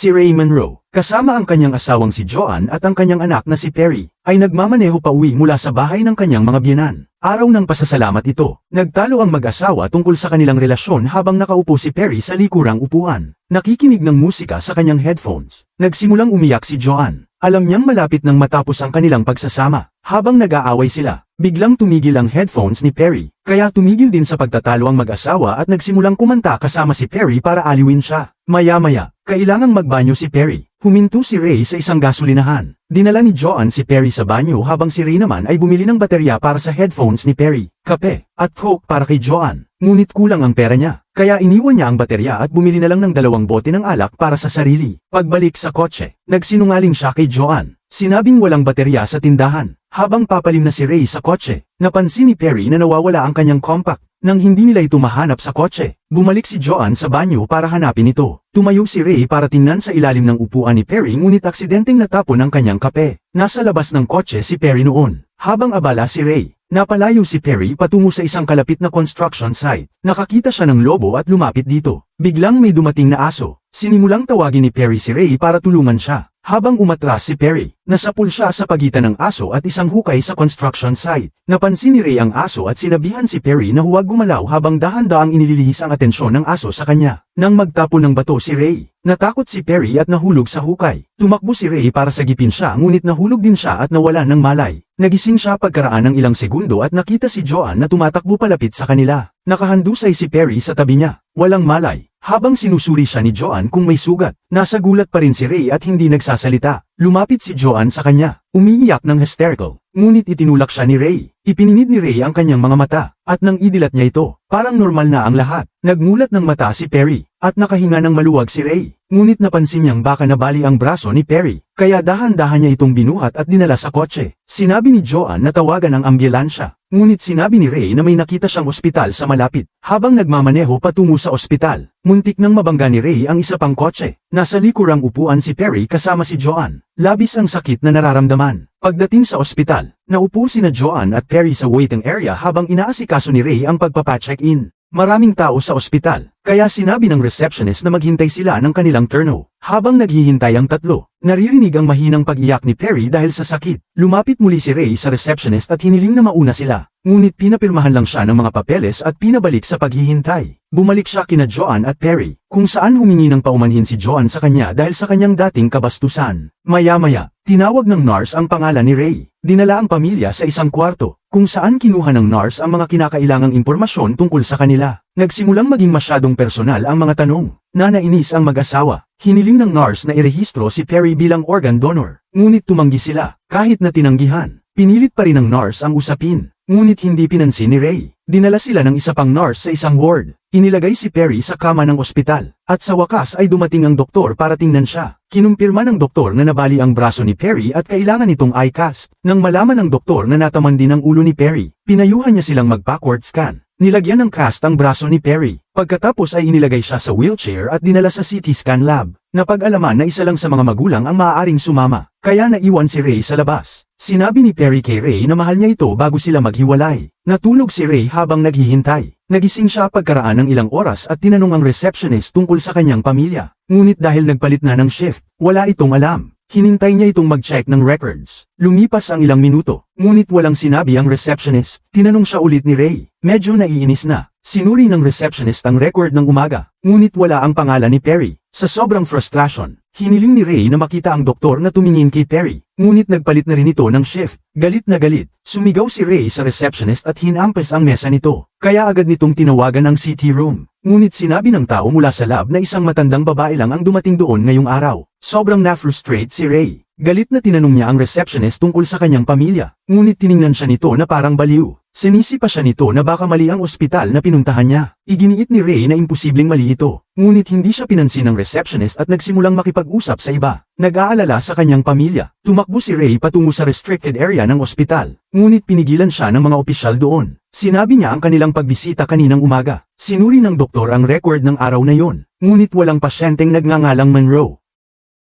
si Ray Monroe, kasama ang kanyang asawang si Joanne at ang kanyang anak na si Perry, ay nagmamaneho pa uwi mula sa bahay ng kanyang mga biyanan. Araw ng pasasalamat ito, nagtalo ang mag-asawa tungkol sa kanilang relasyon habang nakaupo si Perry sa likurang upuan. Nakikinig ng musika sa kanyang headphones. Nagsimulang umiyak si Joanne. Alam niyang malapit nang matapos ang kanilang pagsasama. Habang nag-aaway sila, biglang tumigil ang headphones ni Perry. Kaya tumigil din sa pagtatalo ang mag-asawa at nagsimulang kumanta kasama si Perry para aliwin siya. Maya-maya, kailangang magbanyo si Perry. Huminto si Ray sa isang gasolinahan. Dinala ni Joanne si Perry sa banyo habang si Ray naman ay bumili ng baterya para sa headphones ni Perry, kape, at coke para kay Joanne. Ngunit kulang ang pera niya, kaya iniwan niya ang baterya at bumili na lang ng dalawang bote ng alak para sa sarili. Pagbalik sa kotse, nagsinungaling siya kay Joanne. Sinabing walang baterya sa tindahan. Habang papalim na si Ray sa kotse, napansin ni Perry na nawawala ang kanyang compact. Nang hindi nila ito mahanap sa kotse, bumalik si Joanne sa banyo para hanapin ito. Tumayo si Ray para tingnan sa ilalim ng upuan ni Perry ngunit aksidenteng natapon ang kanyang kape. Nasa labas ng kotse si Perry noon. Habang abala si Ray, napalayo si Perry patungo sa isang kalapit na construction site. Nakakita siya ng lobo at lumapit dito. Biglang may dumating na aso. Sinimulang tawagin ni Perry si Ray para tulungan siya. Habang umatras si Perry, nasapul siya sa pagitan ng aso at isang hukay sa construction site. Napansin ni Ray ang aso at sinabihan si Perry na huwag gumalaw habang dahan-daang inililihis ang atensyon ng aso sa kanya. Nang magtapo ng bato si Ray, natakot si Perry at nahulog sa hukay. Tumakbo si Ray para sagipin siya ngunit nahulog din siya at nawalan ng malay. Nagising siya pagkaraan ng ilang segundo at nakita si Joanne na tumatakbo palapit sa kanila. Nakahandusay si Perry sa tabi niya. Walang malay. Habang sinusuri siya ni Joanne kung may sugat, nasa gulat pa rin si Ray at hindi nagsasalita. Lumapit si Joanne sa kanya, umiiyak ng hysterical. Ngunit itinulak siya ni Ray. Ipininid ni Ray ang kanyang mga mata, at nang idilat niya ito, parang normal na ang lahat. Nagmulat ng mata si Perry, at nakahinga ng maluwag si Ray. Ngunit napansin niyang baka nabali ang braso ni Perry, kaya dahan-dahan niya itong binuhat at dinala sa kotse. Sinabi ni Joanne na tawagan ang ambulansya. Ngunit sinabi ni Ray na may nakita siyang ospital sa malapit. Habang nagmamaneho patungo sa ospital, muntik nang mabangga ni Ray ang isa pang kotse. Nasa likurang upuan si Perry kasama si Joanne. Labis ang sakit na nararamdaman. Pagdating sa ospital, naupo sina Joanne at Perry sa waiting area habang inaasikaso ni Ray ang pagpapacheck-in. Maraming tao sa ospital, kaya sinabi ng receptionist na maghintay sila ng kanilang turno. Habang naghihintay ang tatlo, naririnig ang mahinang pag-iyak ni Perry dahil sa sakit. Lumapit muli si Ray sa receptionist at hiniling na mauna sila. Ngunit pinapirmahan lang siya ng mga papeles at pinabalik sa paghihintay. Bumalik siya kina Joanne at Perry, kung saan humingi ng paumanhin si Joanne sa kanya dahil sa kanyang dating kabastusan. Maya-maya, tinawag ng nurse ang pangalan ni Ray. Dinala ang pamilya sa isang kwarto, kung saan kinuha ng nurse ang mga kinakailangang impormasyon tungkol sa kanila. Nagsimulang maging masyadong personal ang mga tanong. Nanainis ang mag-asawa. Hiniling ng nurse na irehistro si Perry bilang organ donor. Ngunit tumanggi sila, kahit na tinanggihan. Pinilit pa rin ng nurse ang usapin. Ngunit hindi pinansin ni Ray. Dinala sila ng isa pang nurse sa isang ward. Inilagay si Perry sa kama ng ospital. At sa wakas ay dumating ang doktor para tingnan siya. Kinumpirma ng doktor na nabali ang braso ni Perry at kailangan itong eye cast. Nang malaman ng doktor na nataman din ang ulo ni Perry, pinayuhan niya silang mag-backward scan. Nilagyan ng cast ang braso ni Perry. Pagkatapos ay inilagay siya sa wheelchair at dinala sa CT scan lab. Napag-alaman na isa lang sa mga magulang ang maaaring sumama, kaya naiwan si Ray sa labas. Sinabi ni Perry kay Ray na mahal niya ito bago sila maghiwalay. Natulog si Ray habang naghihintay. Nagising siya pagkaraan ng ilang oras at tinanong ang receptionist tungkol sa kanyang pamilya. Ngunit dahil nagpalit na ng shift, wala itong alam. Hinintay niya itong mag-check ng records. Lumipas ang ilang minuto, ngunit walang sinabi ang receptionist. Tinanong siya ulit ni Ray. Medyo naiinis na. Sinuri ng receptionist ang record ng umaga, ngunit wala ang pangalan ni Perry. Sa sobrang frustration, hiniling ni Ray na makita ang doktor na tumingin kay Perry, ngunit nagpalit na rin ito ng shift. Galit na galit, sumigaw si Ray sa receptionist at hinampes ang mesa nito, kaya agad nitong tinawagan ang CT room. Ngunit sinabi ng tao mula sa lab na isang matandang babae lang ang dumating doon ngayong araw. Sobrang na-frustrate si Ray. Galit na tinanong niya ang receptionist tungkol sa kanyang pamilya, ngunit tiningnan siya nito na parang baliw. Sinisi pa siya nito na baka mali ang ospital na pinuntahan niya. Iginiit ni Ray na imposibleng mali ito, ngunit hindi siya pinansin ng receptionist at nagsimulang makipag-usap sa iba. Nag-aalala sa kanyang pamilya. Tumakbo si Ray patungo sa restricted area ng ospital, ngunit pinigilan siya ng mga opisyal doon. Sinabi niya ang kanilang pagbisita kaninang umaga. Sinuri ng doktor ang record ng araw na yon, ngunit walang pasyenteng nagngangalang Monroe.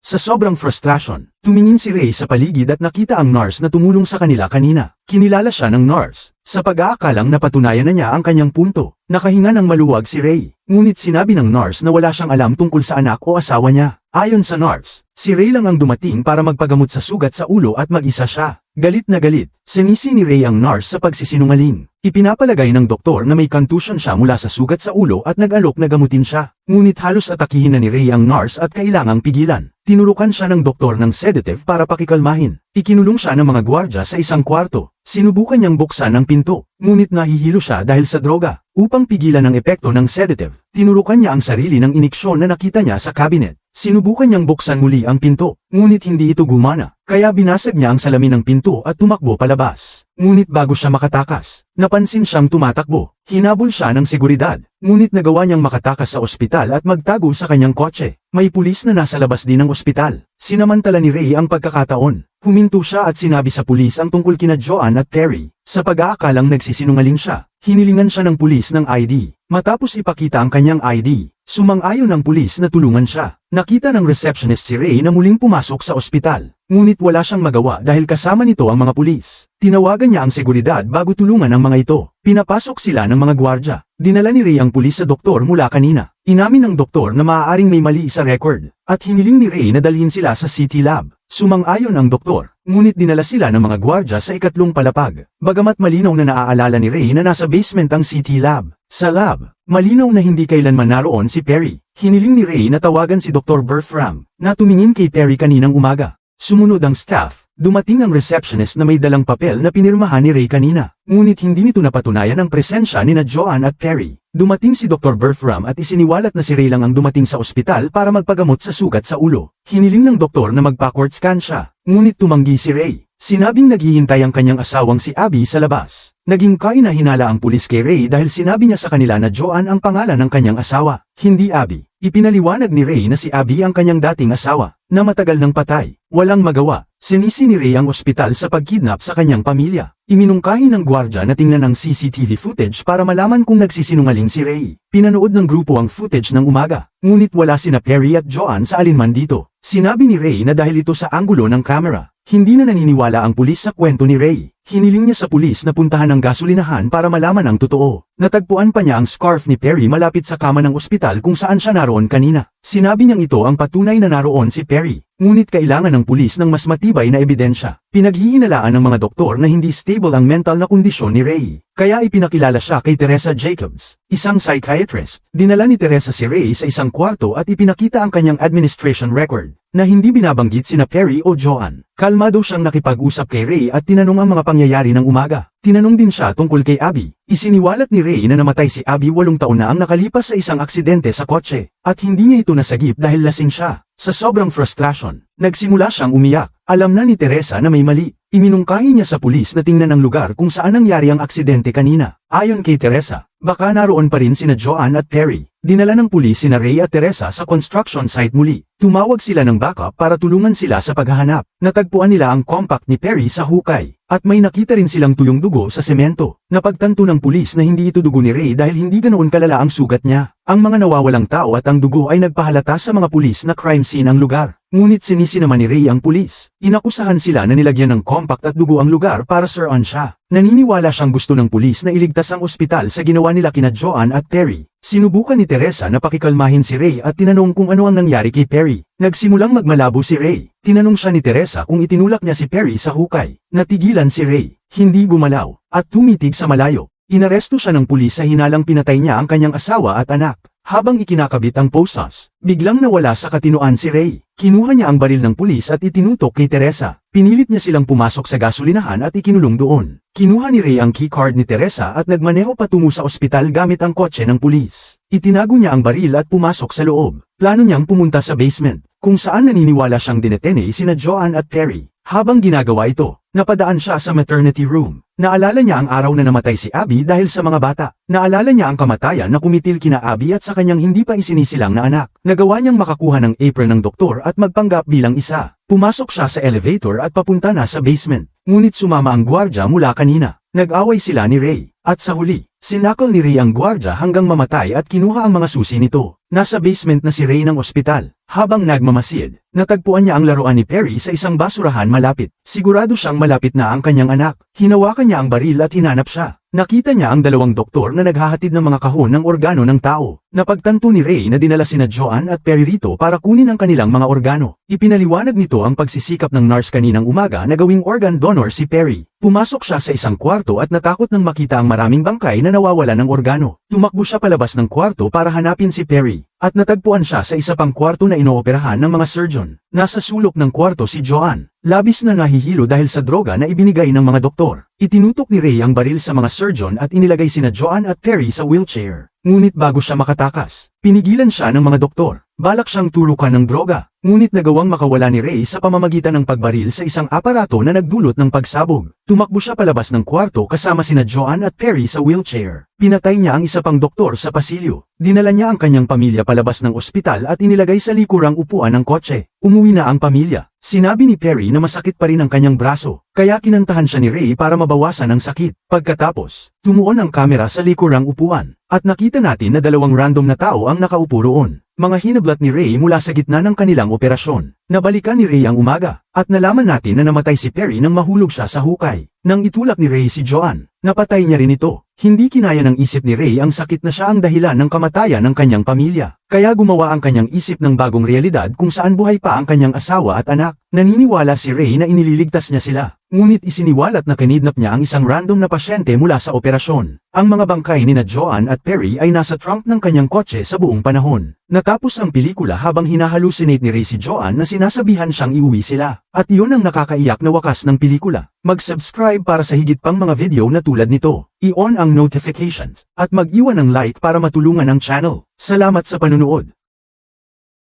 Sa sobrang frustration, tumingin si Ray sa paligid at nakita ang nurse na tumulong sa kanila kanina. Kinilala siya ng nurse. Sa pag-aakalang napatunayan na niya ang kanyang punto, nakahinga ng maluwag si Ray. Ngunit sinabi ng nurse na wala siyang alam tungkol sa anak o asawa niya. Ayon sa nurse, si Ray lang ang dumating para magpagamot sa sugat sa ulo at mag-isa siya. Galit na galit, sinisi ni Ray ang nurse sa pagsisinungaling. Ipinapalagay ng doktor na may contusion siya mula sa sugat sa ulo at nag-alok na gamutin siya. Ngunit halos atakihin na ni Ray ang nurse at kailangang pigilan. Tinurukan siya ng doktor ng sedative para pakikalmahin. Ikinulong siya ng mga gwardya sa isang kwarto. Sinubukan niyang buksan ang pinto, ngunit nahihilo siya dahil sa droga. Upang pigilan ang epekto ng sedative, tinurukan niya ang sarili ng iniksyon na nakita niya sa cabinet. Sinubukan niyang buksan muli ang pinto, ngunit hindi ito gumana, kaya binasag niya ang salamin ng pinto at tumakbo palabas. Ngunit bago siya makatakas, napansin siyang tumatakbo. Hinabol siya ng seguridad, ngunit nagawa niyang makatakas sa ospital at magtago sa kanyang kotse. May pulis na nasa labas din ng ospital. Sinamantala ni Ray ang pagkakataon. Huminto siya at sinabi sa pulis ang tungkol kina Joanne at Perry. Sa pag-aakalang nagsisinungaling siya, hinilingan siya ng pulis ng ID. Matapos ipakita ang kanyang ID, sumang-ayon ng pulis na tulungan siya. Nakita ng receptionist si Ray na muling pumasok sa ospital. Ngunit wala siyang magawa dahil kasama nito ang mga pulis. Tinawagan niya ang seguridad bago tulungan ang mga ito. Pinapasok sila ng mga gwardya. Dinala ni Ray ang pulis sa doktor mula kanina. Inamin ng doktor na maaaring may mali sa record, at hiniling ni Ray na dalhin sila sa CT lab. Sumang-ayon ang doktor, ngunit dinala sila ng mga gwardya sa ikatlong palapag. Bagamat malinaw na naaalala ni Ray na nasa basement ang CT lab. Sa lab, malinaw na hindi kailanman naroon si Perry. Hiniling ni Ray na tawagan si Dr. Bertram, na tumingin kay Perry kaninang umaga. Sumunod ang staff, dumating ang receptionist na may dalang papel na pinirmahan ni Ray kanina. Ngunit hindi nito napatunayan ang presensya ni na Joanne at Perry. Dumating si Dr. Bertram at isiniwalat na si Ray lang ang dumating sa ospital para magpagamot sa sugat sa ulo. Hiniling ng doktor na magpa-court scan siya, ngunit tumanggi si Ray. Sinabing naghihintay ang kanyang asawang si Abby sa labas. Naging kainahinala ang pulis kay Ray dahil sinabi niya sa kanila na Joanne ang pangalan ng kanyang asawa, hindi Abby. Ipinaliwanag ni Ray na si Abby ang kanyang dating asawa, na matagal nang patay. Walang magawa, sinisi ni Ray ang ospital sa pagkidnap sa kanyang pamilya. Iminungkahi ng gwardya na tingnan ang CCTV footage para malaman kung nagsisinungaling si Ray. Pinanood ng grupo ang footage ng umaga, ngunit wala sina Perry at Joanne sa alinman dito. Sinabi ni Ray na dahil ito sa anggulo ng camera, hindi na naniniwala ang pulis sa kwento ni Ray. Hiniling niya sa pulis na puntahan ang gasolinahan para malaman ang totoo. Natagpuan pa niya ang scarf ni Perry malapit sa kama ng ospital kung saan siya naroon kanina. Sinabi niyang ito ang patunay na naroon si Perry. Ngunit kailangan ng pulis ng mas matibay na ebidensya. Pinaghihinalaan ng mga doktor na hindi stable ang mental na kondisyon ni Ray. Kaya ipinakilala siya kay Teresa Jacobs, isang psychiatrist. Dinala ni Teresa si Ray sa isang kwarto at ipinakita ang kanyang administration record, na hindi binabanggit sina Perry o Joanne. Kalmado siyang nakipag-usap kay Ray at tinanong ang mga pangyayari ng umaga. Tinanong din siya tungkol kay Abby. Isiniwalat ni Ray na namatay si Abby walong taon na ang nakalipas sa isang aksidente sa kotse, at hindi niya ito nasagip dahil lasing siya. Sa sobrang frustration, nagsimula siyang umiyak. Alam na ni Teresa na may mali. Iminungkahi niya sa pulis na tingnan ang lugar kung saan nangyari ang aksidente kanina. Ayon kay Teresa, baka naroon pa rin sina Joanne at Perry. Dinala ng pulis sina Ray at Teresa sa construction site muli. Tumawag sila ng backup para tulungan sila sa paghahanap. Natagpuan nila ang compact ni Perry sa hukay. At may nakita rin silang tuyong dugo sa semento. Napagtanto ng pulis na hindi ito dugo ni Ray dahil hindi ganoon kalala ang sugat niya. Ang mga nawawalang tao at ang dugo ay nagpahalata sa mga pulis na crime scene ang lugar. Ngunit sinisi naman ni Ray ang pulis. Inakusahan sila na nilagyan ng compact at dugo ang lugar para sir-on siya. Naniniwala siyang gusto ng pulis na iligtas ang ospital sa ginawa nila kina Joanne at Perry. Sinubukan ni Teresa na pakikalmahin si Ray at tinanong kung ano ang nangyari kay Perry. Nagsimulang magmalabo si Ray. Tinanong siya ni Teresa kung itinulak niya si Perry sa hukay. Natigilan si Ray. Hindi gumalaw. At tumitig sa malayo. Inaresto siya ng pulis sa hinalang pinatay niya ang kanyang asawa at anak. Habang ikinakabit ang posas, biglang nawala sa katinoan si Ray. Kinuha niya ang baril ng pulis at itinutok kay Teresa. Pinilit niya silang pumasok sa gasolinahan at ikinulong doon. Kinuha ni Ray ang keycard ni Teresa at nagmaneho patungo sa ospital gamit ang kotse ng pulis. Itinago niya ang baril at pumasok sa loob. Plano niyang pumunta sa basement, kung saan naniniwala siyang dinetene sina Joanne at Perry. Habang ginagawa ito, napadaan siya sa maternity room. Naalala niya ang araw na namatay si Abby dahil sa mga bata. Naalala niya ang kamatayan na kumitil kina Abby at sa kanyang hindi pa isinisilang na anak. Nagawa niyang makakuha ng apron ng doktor at magpanggap bilang isa. Pumasok siya sa elevator at papunta na sa basement. Ngunit sumama ang gwardya mula kanina. Nag-away sila ni Ray. At sa huli, sinakal ni Ray ang gwardya hanggang mamatay at kinuha ang mga susi nito. Nasa basement na si Ray ng ospital. Habang nagmamasid, natagpuan niya ang laruan ni Perry sa isang basurahan malapit. Sigurado siyang malapit na ang kanyang anak. Hinawakan niya ang baril at hinanap siya. Nakita niya ang dalawang doktor na naghahatid ng mga kahon ng organo ng tao. Napagtanto ni Ray na dinala sina Joan at Perry rito para kunin ang kanilang mga organo. Ipinaliwanag nito ang pagsisikap ng nurse kaninang umaga na gawing organ donor si Perry. Pumasok siya sa isang kwarto at natakot nang makita ang maraming bangkay na nawawala ng organo. Tumakbo siya palabas ng kwarto para hanapin si Perry. At natagpuan siya sa isa pang kwarto na inooperahan ng mga surgeon. Nasa sulok ng kwarto si Joan. Labis na nahihilo dahil sa droga na ibinigay ng mga doktor. Itinutok ni Ray ang baril sa mga surgeon at inilagay sina Joan at Perry sa wheelchair. Ngunit bago siya makatakas, pinigilan siya ng mga doktor. Balak siyang turukan ng droga. Ngunit nagawang makawala ni Ray sa pamamagitan ng pagbaril sa isang aparato na nagdulot ng pagsabog. Tumakbo siya palabas ng kwarto kasama sina Joan at Perry sa wheelchair. Pinatay niya ang isa pang doktor sa pasilyo. Dinala niya ang kanyang pamilya palabas ng ospital at inilagay sa likurang upuan ng kotse. Umuwi na ang pamilya. Sinabi ni Perry na masakit pa rin ang kanyang braso, kaya kinantahan siya ni Ray para mabawasan ang sakit. Pagkatapos, tumuon ang kamera sa likurang upuan, at nakita natin na dalawang random na tao ang nakaupo roon. Mga hinablat ni Ray mula sa gitna ng kanilang operasyon. Nabalikan ni Ray ang umaga, at nalaman natin na namatay si Perry nang mahulog siya sa hukay. Nang itulak ni Ray si Joan, napatay niya rin ito. Hindi kinaya ng isip ni Ray ang sakit na siya ang dahilan ng kamatayan ng kanyang pamilya. Kaya gumawa ang kanyang isip ng bagong realidad kung saan buhay pa ang kanyang asawa at anak. Naniniwala si Ray na inililigtas niya sila. Ngunit isiniwalat na kinidnap niya ang isang random na pasyente mula sa operasyon. Ang mga bangkay ni na Joan at Perry ay nasa trunk ng kanyang kotse sa buong panahon. Natapos ang pelikula habang hinahalusinate ni Ray si Joan na sinasabihan siyang iuwi sila. At yun ang nakakaiyak na wakas ng pelikula. Mag-subscribe para sa higit pang mga video na tulad nito. I-on ang notifications, at mag-iwan ng like para matulungan ang channel. Salamat sa panunood.